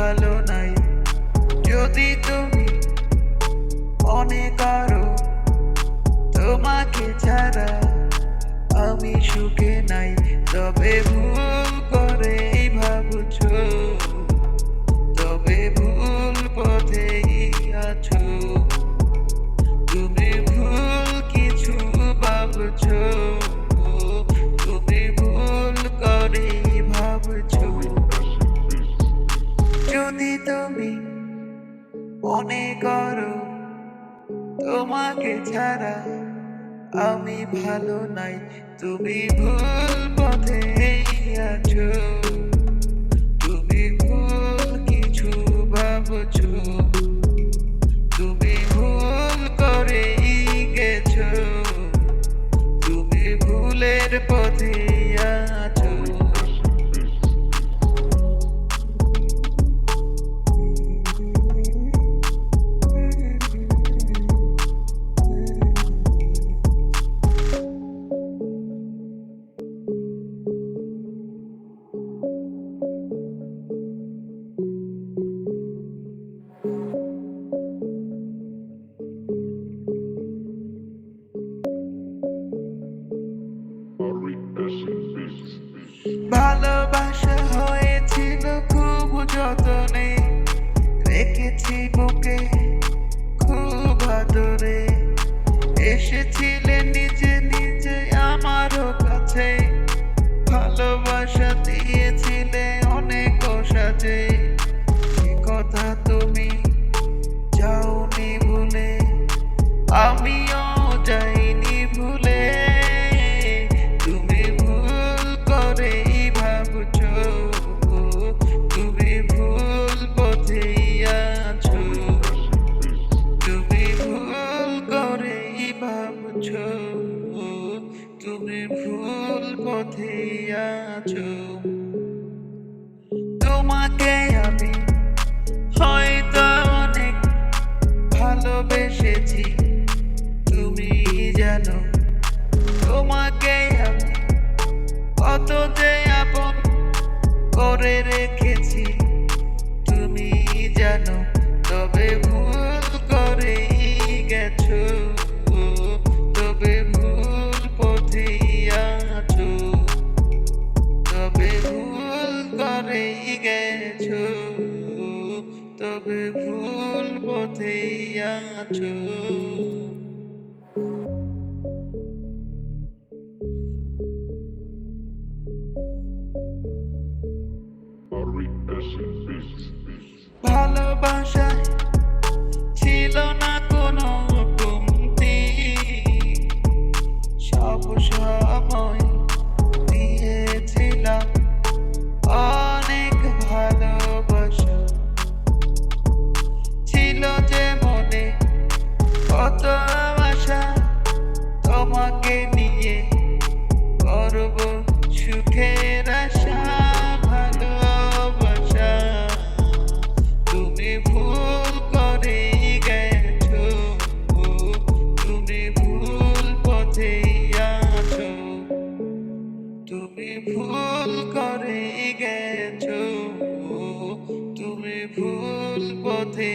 ভালো নাই। যদি তুমি মনে করো তোমাকে ছাড়া আমি সুখে নাই তবে করো, তোমাকে ছাড়া আমি ভালো নাই। তুমি ভুল পথে আছো, তুমি ভুল কিছু ভাবছ, তুমি ভুল করেই গেছো, তুমি ভুলের পথে ভাবছ তুমি ভুল পথেই আছো। তোমাকে আমি হয়তো অনেক ভালোবেসেছি। তুমি জানো, তোমাকে আমি কত যে আপন করে রেখেছি। তুমি জানো তবে ভুল পথেই আছো। ভালোবাসায় ছিল না কোনো কমতি। সব সময় সুখের আশা। ভালোবাসা তুমি ভুল করে গেছো তুমি ভুল পথে আছো। তুমি ভুল করে গেছো তুমি ভুল পথে